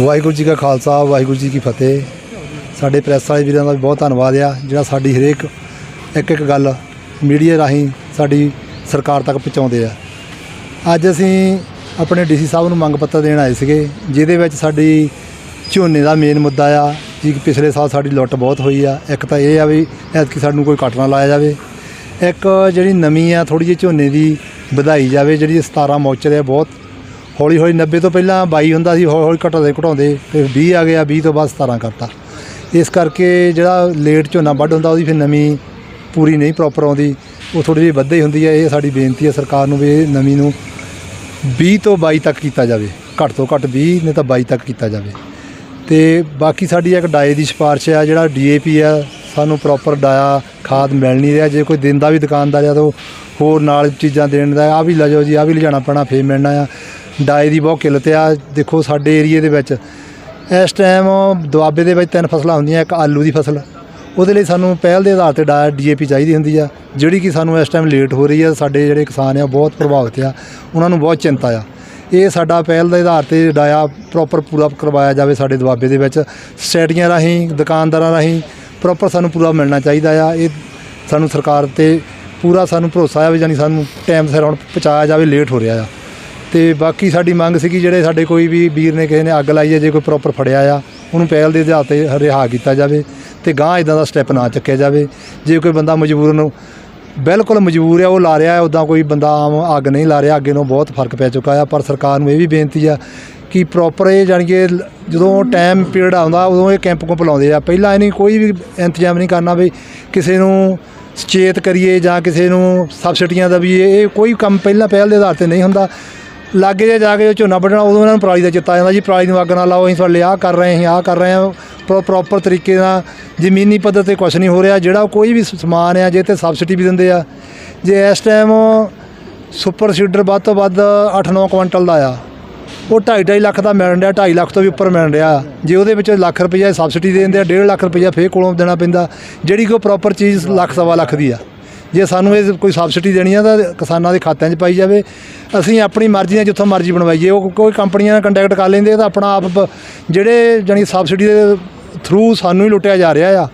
ਵਾਹਿਗੁਰੂ ਜੀ ਕਾ ਖਾਲਸਾ, ਵਾਹਿਗੁਰੂ ਜੀ ਕੀ ਫਤਿਹ। ਸਾਡੇ ਪ੍ਰੈਸ ਵਾਲੇ ਵੀਰਾਂ ਦਾ ਵੀ ਬਹੁਤ ਧੰਨਵਾਦ ਆ, ਜਿਹੜਾ ਸਾਡੀ ਹਰੇਕ ਇੱਕ ਇੱਕ ਗੱਲ ਮੀਡੀਆ ਰਾਹੀਂ ਸਾਡੀ ਸਰਕਾਰ ਤੱਕ ਪਹੁੰਚਾਉਂਦੇ ਆ। ਅੱਜ ਅਸੀਂ ਆਪਣੇ ਡੀਸੀ ਸਾਹਿਬ ਨੂੰ ਮੰਗ ਪੱਤਰ ਦੇਣ ਆਏ ਸੀਗੇ, ਜਿਹਦੇ ਵਿੱਚ ਸਾਡੀ ਝੋਨੇ ਦਾ ਮੇਨ ਮੁੱਦਾ ਆ, ਜੀ ਕਿ ਪਿਛਲੇ ਸਾਲ ਸਾਡੀ ਲੁੱਟ ਬਹੁਤ ਹੋਈ ਆ। ਇੱਕ ਤਾਂ ਇਹ ਆ ਵੀ ਐਤਕੀ ਸਾਨੂੰ ਕੋਈ ਕੱਟ ਨਾ ਲਾਇਆ ਜਾਵੇ। ਇੱਕ ਜਿਹੜੀ ਨਵੀਂ ਆ ਥੋੜੀ ਜਿਹੀ ਝੋਨੇ ਦੀ ਵਧਾਈ ਜਾਵੇ, ਜਿਹੜੀ 17 ਮੌਚਰ ਆ, ਬਹੁਤ ਹੌਲੀ ਹੌਲੀ 90 ਤੋਂ ਪਹਿਲਾਂ 22 ਹੁੰਦਾ ਸੀ, ਹੌਲੀ ਹੌਲੀ ਘਟਾਉਂਦੇ ਘਟਾਉਂਦੇ ਫਿਰ 20 ਆ ਗਿਆ 20 ਤੋਂ ਬਾਅਦ 17 ਕਰਤਾ। ਇਸ ਕਰਕੇ ਜਿਹੜਾ ਲੇਟ ਝੋਨਾ ਵੱਢ ਹੁੰਦਾ, ਉਹਦੀ ਫਿਰ ਨਵੀਂ ਪੂਰੀ ਨਹੀਂ ਪ੍ਰੋਪਰ ਆਉਂਦੀ। ਉਹ ਥੋੜੀ ਜਿਹੀ ਵੱਧੇ ਹੁੰਦੀ ਹੈ, ਇਹ ਸਾਡੀ ਬੇਨਤੀ ਹੈ ਸਰਕਾਰ ਨੂੰ ਵੀ ਇਹ ਨਵੀਂ ਨੂੰ 20 ਤੋਂ 22 ਤੱਕ ਕੀਤਾ ਜਾਵੇ। ਘੱਟ ਤੋਂ ਘੱਟ 20 ਨਹੀਂ ਤਾਂ 22 ਤੱਕ ਕੀਤਾ ਜਾਵੇ। ਤੇ ਬਾਕੀ ਸਾਡੀ ਇੱਕ ਡਾਏ ਦੀ ਸਿਫਾਰਿਸ਼ ਆ, ਜਿਹੜਾ ਡੀਏਪੀ ਆ, ਸਾਨੂੰ ਪ੍ਰੋਪਰ ਡਾਇਆ ਖਾਦ ਮਿਲ ਨਹੀਂ ਰਿਹਾ। ਜੇ ਕੋਈ ਦਿੰਦਾ ਵੀ ਦੁਕਾਨਦਾਰ ਆ ਤਾਂ ਹੋਰ ਨਾਲ ਚੀਜ਼ਾਂ ਦੇਣ ਦਾ ਆ ਵੀ ਲੈ ਜਾਓ ਜੀ ਆ ਵੀ ਲਿਜਾਣਾ ਪੈਣਾ, ਫੇਰ ਮਿਲਣਾ ਆ। ਡਾਏ ਦੀ ਬਹੁਤ ਕਿੱਲਤ ਆ, ਦੇਖੋ ਸਾਡੇ ਏਰੀਏ ਦੇ ਵਿੱਚ। ਇਸ ਟਾਈਮ ਦੁਆਬੇ ਦੇ ਵਿੱਚ ਤਿੰਨ ਫਸਲਾਂ ਹੁੰਦੀਆਂ, ਇੱਕ ਆਲੂ ਦੀ ਫਸਲ। ਉਹਦੇ ਲਈ ਸਾਨੂੰ ਪਹਿਲ ਦੇ ਆਧਾਰ ਤੇ ਡਾ, ਡੀਏਪੀ ਚਾਹੀਦੀ ਹੁੰਦੀ ਆ। ਜਿਹੜੀ ਕਿ ਸਾਨੂੰ ਇਸ ਟਾਈਮ ਲੇਟ ਹੋ ਰਹੀ ਆ, ਸਾਡੇ ਜਿਹੜੇ ਕਿਸਾਨ ਆ ਬਹੁਤ ਪ੍ਰਭਾਵਿਤ ਆ। ਉਹਨਾਂ ਨੂੰ ਬਹੁਤ ਚਿੰਤਾ ਆ। ਇਹ ਸਾਡਾ ਪਹਿਲ ਦੇ ਆਧਾਰ ਤੇ ਡਾਇਆ ਪ੍ਰੋਪਰ ਪੂਰਾ ਕਰਵਾਇਆ ਜਾਵੇ ਸਾਡੇ ਦੁਆਬੇ ਦੇ ਵਿੱਚ। ਸਟੇਡੀਆਂ ਰਾਹੀਂ, ਦੁਕਾਨਦਾਰਾਂ ਰਾਹੀਂ ਪ੍ਰੋਪਰ ਸਾਨੂੰ ਪੂਰਾ ਮਿਲਣਾ ਚਾਹੀਦਾ ਆ। ਇਹ ਸਾਨੂੰ ਸਰਕਾਰ ਤੇ ਪੂਰਾ ਸਾਨੂੰ ਭਰੋਸਾ ਆ ਵੀ ਜਾਨੀ ਸਾਨੂੰ ਟਾਈਮ ਸਿਰ ਹੁਣ ਪਹੁੰਚਾਇਆ ਜਾਵੇ ਲੇਟ ਹੋ ਰਿਹਾ ਆ। ਤੇ ਬਾਕੀ ਸਾਡੀ ਮੰਗ ਸੀਗੀ ਜਿਹੜੇ ਸਾਡੇ ਕੋਈ ਵੀ ਵੀਰ ਨੇ ਕਿਸੇ ਨੇ ਅੱਗ ਲਾਈ ਹੈ, ਜੇ ਕੋਈ ਪ੍ਰੋਪਰ ਫੜਿਆ ਆ, ਉਹਨੂੰ ਪਹਿਲ ਦੇ ਆਧਾਰ ਤੇ ਰਿਹਾ ਕੀਤਾ ਜਾਵੇ ਤੇ ਗਾਂ ਇਦਾਂ ਦਾ ਸਟੈਪ ਨਾ ਚੱਕਿਆ ਜਾਵੇ। ਜੇ ਕੋਈ ਬੰਦਾ ਮਜਬੂਰਨ ਬਿਲਕੁਲ ਮਜਬੂਰ ਆ, ਉਹ ਲਾ ਰਿਹਾ ਉਦਾਂ ਕੋਈ ਬੰਦਾ ਆਮ ਅੱਗ ਨਹੀਂ ਲਾ ਰਿਹਾ, ਅੱਗੇ ਨੂੰ ਬਹੁਤ ਫ਼ਰਕ ਪੈ ਚੁੱਕਾ ਆ, ਪਰ ਸਰਕਾਰ ਨੂੰ ਇਹ ਵੀ ਬੇਨਤੀ ਆ ਕਿ ਪ੍ਰੋਪਰ ਇਹ ਜਾਣੀ ਕਿ ਜਦੋਂ ਟਾਈਮ ਪੀਰੀਅਡ ਆਉਂਦਾ, ਉਦੋਂ ਇਹ ਕੈਂਪ ਕੁੰਪ ਲਾਉਂਦੇ ਆ। ਪਹਿਲਾਂ ਇਹ ਕੋਈ ਵੀ ਇੰਤਜ਼ਾਮ ਨਹੀਂ ਕਰਨਾ ਵੀ ਕਿਸੇ ਨੂੰ ਸੁਚੇਤ ਕਰੀਏ ਜਾਂ ਕਿਸੇ ਨੂੰ ਸਬਸਿਡੀਆਂ ਦਾ ਵੀ ਇਹ ਕੋਈ ਕੰਮ ਪਹਿਲਾਂ ਪਹਿਲ ਦੇ ਆਧਾਰ ਤੇ ਨਹੀਂ ਹੁੰਦਾ। ਲਾਗੇ ਜੇ ਜਾ ਕੇ ਝੋਨਾ ਵੱਢਣਾ, ਉਦੋਂ ਇਹਨਾਂ ਨੂੰ ਪਰਾਲੀ ਦਾ ਚਿੱਤਾ ਜਾਂਦਾ ਜੀ, ਪਰਾਲੀ ਨੂੰ ਅੱਗ ਨਾ ਲਾਓ, ਅਸੀਂ ਤੁਹਾਡੇ ਲਈ ਆਹ ਕਰ ਰਹੇ ਹਾਂ, ਆਹ ਕਰ ਰਹੇ ਹਾਂ, ਪ੍ਰੋ ਪ੍ਰੋਪਰ ਤਰੀਕੇ ਨਾਲ ਜ਼ਮੀਨੀ ਪੱਧਰ ਤੇ ਕੁਝ ਨਹੀਂ ਹੋ ਰਿਹਾ, ਜਿਹੜਾ ਕੋਈ ਵੀ ਸਮਾਨ ਆ, ਜੇ ਤੇ ਸਬਸਿਡੀ ਵੀ ਦਿੰਦੇ ਆ, ਜੇ ਇਸ ਟਾਈਮ ਸੁਪਰ ਸੀਡਰ ਵੱਧ ਤੋਂ ਵੱਧ 8-9 ਕੁਇੰਟਲ ਦਾ ਆ, ਉਹ 2.5 ਲੱਖ ਦਾ ਮਿਲਣ ਰਿਹਾ 2.5 ਲੱਖ ਤੋਂ ਵੀ ਉੱਪਰ ਮਿਲਣ ਰਿਹਾ ਜੇ ਉਹਦੇ ਵਿੱਚ ਲੱਖ ਰੁਪਈਆ ਸਬਸਿਡੀ ਦੇ ਦਿੰਦੇ ਆ 1.5 ਲੱਖ ਰੁਪਈਆ ਫੇਰ ਕੋਲੋਂ ਦੇਣਾ ਪੈਂਦਾ, ਜਿਹੜੀ ਕੋਈ ਪ੍ਰੋਪਰ ਚੀਜ਼ ਲੱਖ, ਸਵਾ ਲੱਖ ਦੀ ਆ। ਜੇ ਸਾਨੂੰ ਇਹ ਕੋਈ ਸਬਸਿਡੀ ਦੇਣੀ ਆ ਤਾਂ ਕਿਸਾਨਾਂ ਦੇ ਖਾਤਿਆਂ 'ਚ ਪਾਈ ਜਾਵੇ। ਅਸੀਂ ਆਪਣੀ ਮਰਜ਼ੀ ਨਾਲ ਜਿੱਥੋਂ ਮਰਜ਼ੀ ਬਣਵਾਈਏ। ਉਹ ਕੋਈ ਕੰਪਨੀਆਂ ਨਾਲ ਕੰਟੈਕਟ ਕਰ ਲੈਂਦੇ ਤਾਂ ਆਪਣਾ ਆਪ ਬ- ਜਿਹੜੇ ਜਾਣੀ ਸਬਸਿਡੀ ਦੇ ਥਰੂ ਸਾਨੂੰ ਹੀ ਲੁੱਟਿਆ ਜਾ ਰਿਹਾ ਆ।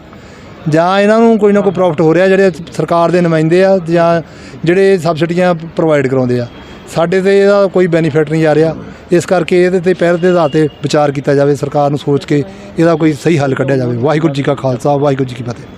ਜਾਂ ਇਹਨਾਂ ਨੂੰ ਕੋਈ ਨਾ ਕੋਈ ਪ੍ਰੋਫਿਟ ਹੋ ਰਿਹਾ ਜਿਹੜੇ ਸਰਕਾਰ ਦੇ ਨੁਮਾਇੰਦੇ ਆ ਜਾਂ ਜਿਹੜੇ ਸਬਸਿਡੀਆਂ ਪ੍ਰੋਵਾਈਡ ਕਰਾਉਂਦੇ ਆ। ਸਾਡੇ ਤੇ ਇਹਦਾ ਕੋਈ ਬੈਨੀਫਿਟ ਨਹੀਂ ਆ ਰਿਹਾ। ਇਸ ਕਰਕੇ ਇਹਦੇ ਤੇ ਪਹਿਲ ਦੇ ਆਧਾਰ ਤੇ ਵਿਚਾਰ ਕੀਤਾ ਜਾਵੇ। ਸਰਕਾਰ ਨੂੰ ਸੋਚ ਕੇ ਇਹਦਾ ਕੋਈ ਸਹੀ ਹੱਲ ਕੱਢਿਆ ਜਾਵੇ। ਵਾਹਿਗੁਰੂ ਜੀ ਕਾ ਖਾਲਸਾ, ਵਾਹਿਗੁਰੂ ਜੀ ਕੀ ਫਤਿਹ।